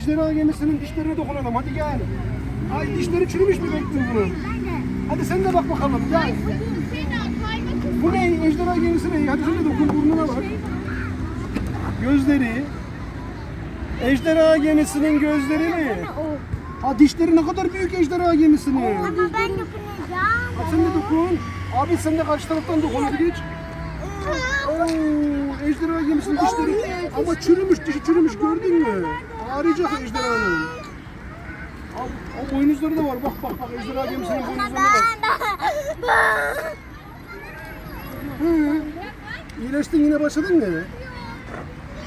Ejderha gemisinin dişlerine dokunalım hadi gel. Ay dişleri çürümüş mü bekliyor bunun? Hadi sen de bak bakalım gel. Bu ne? Ejderha gemisi ne? Hadi sen de dokun burnuna bak. Gözleri. Ejderha gemisinin gözleri mi? Ha dişleri ne kadar büyük ejderha gemisinin. Ama ben dokunacağım. Ha, sen de dokun. Abi sen de karşı taraftan dokun hadi geç. Oo, ejderha gemisinin dişleri. Ama çürümüş dişi çürümüş gördün mü? Ağrıyacak ejderhanın. Al, al boynuzları da var. Bak bak bak ejderha gemisinin boynuzları var. Hı. İyileştin yine başladın mı?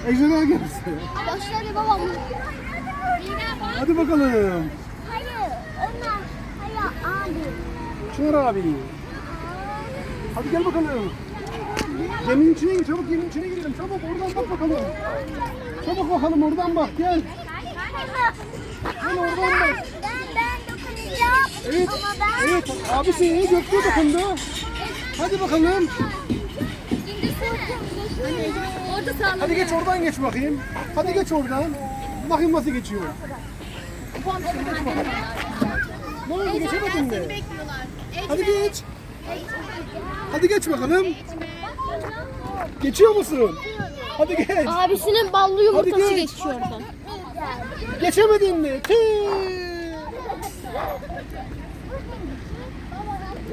Ejderha gemisi. Başları babam. Hadi bakalım. Hayır. Ömer. Hayır abi. Çınar abi. Hadi gel bakalım. Geminin içine gir çabuk geminin içine girelim çabuk oradan bak bakalım. Çabuk bakalım oradan bak gel. Gel oradan bak. Evet. Evet abisi iyi gökte dokundu. Hadi bakalım. Orada sağlam. Hadi geç oradan geç bakayım. Hadi geç oradan. Bakayım nasıl geçiyor. Ne oldu geçemedin mi? Hadi geç. Hadi geç bakalım. Geçiyor musun? Hadi geç. Abisinin ballı yumurtası Hadi geç. geçiyor oradan. Geçemedin mi? Tüh.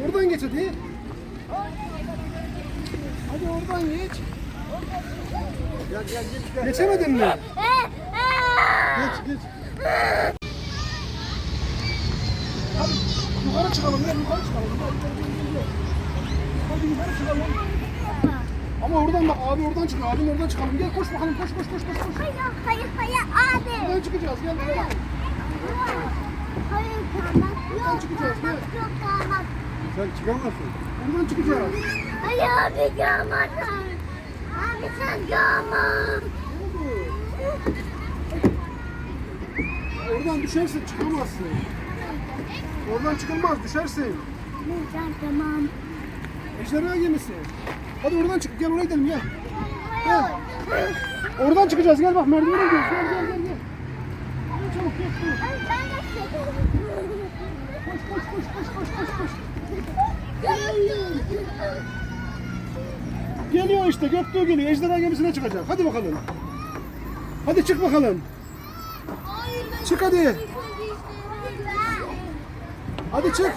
Oradan geç hadi. Hadi oradan geç. Geçemedin mi? Geç geç. Hadi yukarı çıkalım gel yukarı çıkalım. Gel, gel, gel, gel. Hadi yukarı çıkalım. Ama oradan bak abi oradan çık. Abin oradan çıkalım. Gel koş bakalım koş koş koş koş. koş. Hayır, hayır, hayır abi. Buradan çıkacağız gel. gel. Hayır, tamam. Buradan Yok, çıkacağız tamam, gel. yok, tamam. Sen çıkamazsın. Buradan çıkacağız. Hayır abi, tamam. Abi sen tamam. Oradan düşersin çıkamazsın. Oradan çıkılmaz düşersin. Tamam. Ejderha gemisi. Hadi oradan çık gel oraya gidelim gel. Gel. Oradan çıkacağız gel bak merdivene gidiyoruz gel gel gel gel. Çabuk gel. Koş koş koş koş koş koş koş. Geliyor işte Göktuğ geliyor. Ejderha gemisine çıkacak. Hadi bakalım. Hadi çık bakalım. Çık hadi. Hadi çık.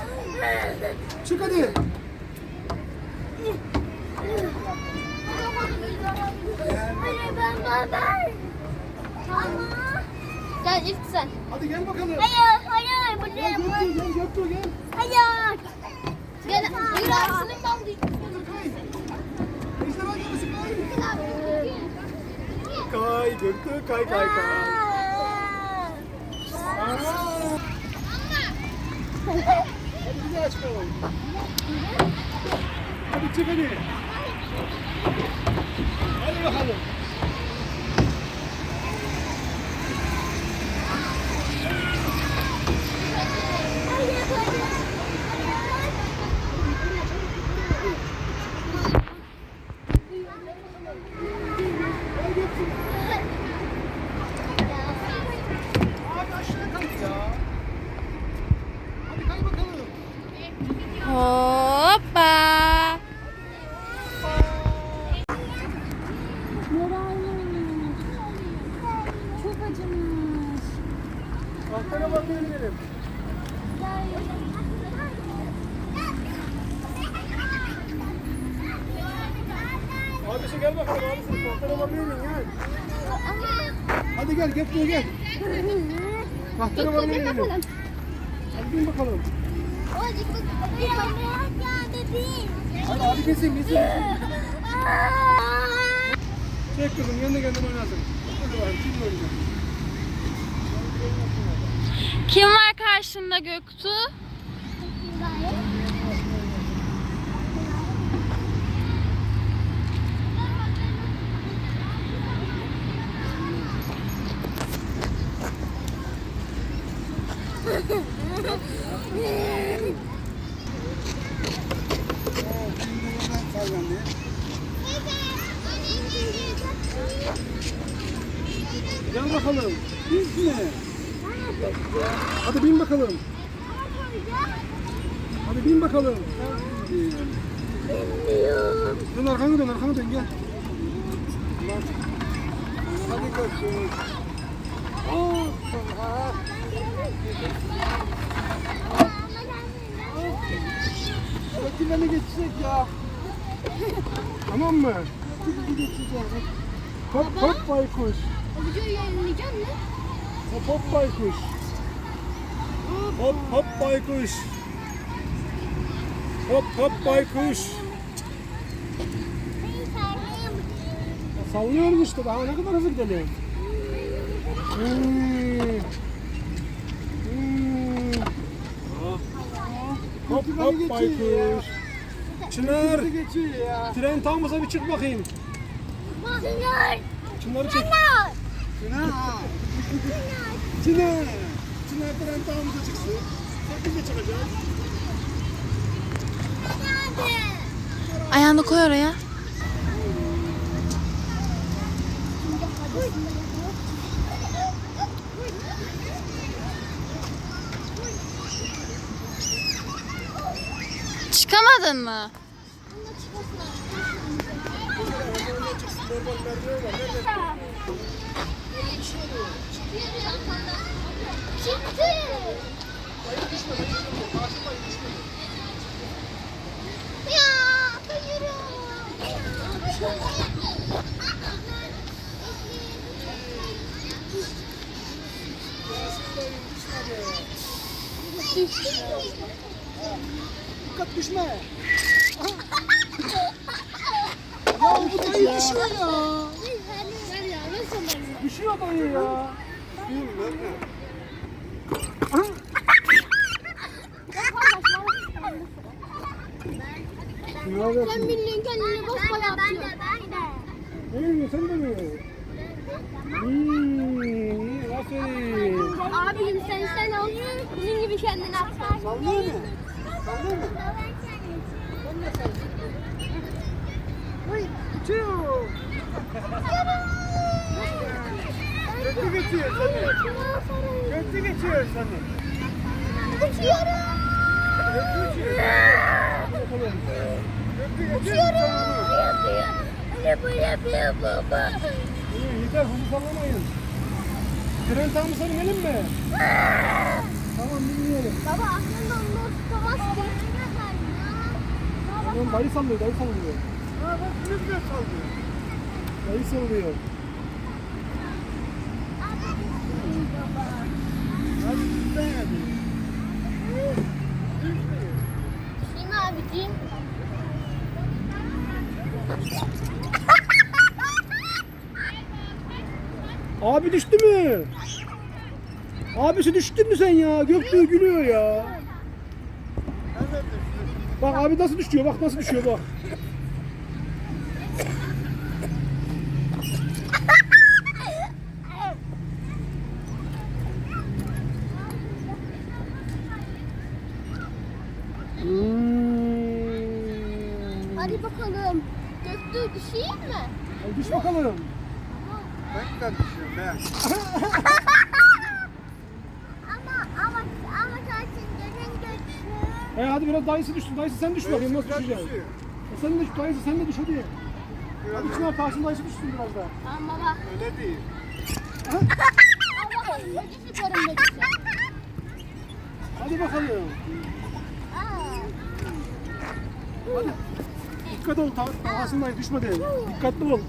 Çık hadi. Hayır ben baba. Ama. Gel ilk sen. Hadi gel bakalım. Hayır, hayır, bu Gel? Göktuğ gel Göktuğ gel. Hayır. Gel. Yürü abisinin ballı Kay. Ejderha gemisi kay. Kay Göktuğ kay kay kay. Hadi bir daha çıkalım. Hadi çık hadi. Hadi bakalım. Hadi Göktuğ. Abi aşağı kay ya. Hadi kay bakalım. Hoppa. Çok acımış. Tahtana bakabilirim. Abisi gel bakalım abisi. Tahtana bakabilirim gel. Hadi gel Göktuğ gel. Tahtana bakabilirim. Hadi bin bakalım. Hadi abi binsin binsin. Çek kızım kendi kendine oynasın. Hadi bakalım şimdi oynayacağım. Kim var karşında Göktuğ? Gel bakalım. Biz mi? Hadi bin bakalım. Hadi bin bakalım. Dön arkanı dön arkanı dön gel. Hadi koşun. Şekillerine geçecek ya. Tamam mı? Hop hop baykuş. O videoyu yayınlayacak mı? Hop hop baykuş. Hop hop baykuş. Hop hop baykuş. Sallıyoruz işte daha ne kadar hızlı gidelim. Hmm. Hmm. Hop hop baykuş. Çınar. Tren tam bir çık bakayım. Çınar. Çınarı çek. Çınar. Çınar. Çınar. Çınar tam hıza çıksın. De çıkacağız. Ayağını koy oraya. Çıkamadın mı? Çıktı. Ya, Dikkat düşme. ya bu dayı düşüyor ya. Düşüyor dayı ya. Sen bildiğin kendini boş boş atıyor. Ne sen de mi? Hmm, aferin. Abim sen sen ol. Bunun gibi kendini at. Sallıyor mu? Sallıyor mu? Uçuyor. Kötü geçiyor seni. Kötü geçiyor seni. Uçuyorum. Kötü geçiyor. Kötü geçiyor seni. Yapıyor yapıyor baba. Yeter hızlı sallamayın. Tren tam mı binelim mi? Tamam binmeyelim. Baba aslında onu tutamaz ki. Tamam dayı sallıyor, dayı sallıyor. Ha bak rüzgar sallıyor. Dayı sallıyor. Hadi bizden hadi. Şimdi abicim. Abi düştü mü? Abisi düştün mü sen ya? Göktuğ gülüyor ya. Bak abi nasıl düşüyor, bak nasıl düşüyor bak. Hmm. Hadi bakalım. Göktü düşeyim mi? Hadi düş bakalım. Ben de düşüyorum ben. Ama ama ama karşın gelin götür. E hadi biraz dayısı düştü. Dayısı sen düş bakayım nasıl düşeceksin. E sen de düş, dayısı sen de düş hadi. Biraz Hadi Çınar Tahsin dayısı düşsün biraz daha. Tamam baba. öyle değil. Allah öcü çıkarım dedi. Hadi bakalım. Hadi. Dikkat ol Ta- dayı düşme de. Dikkatli ol.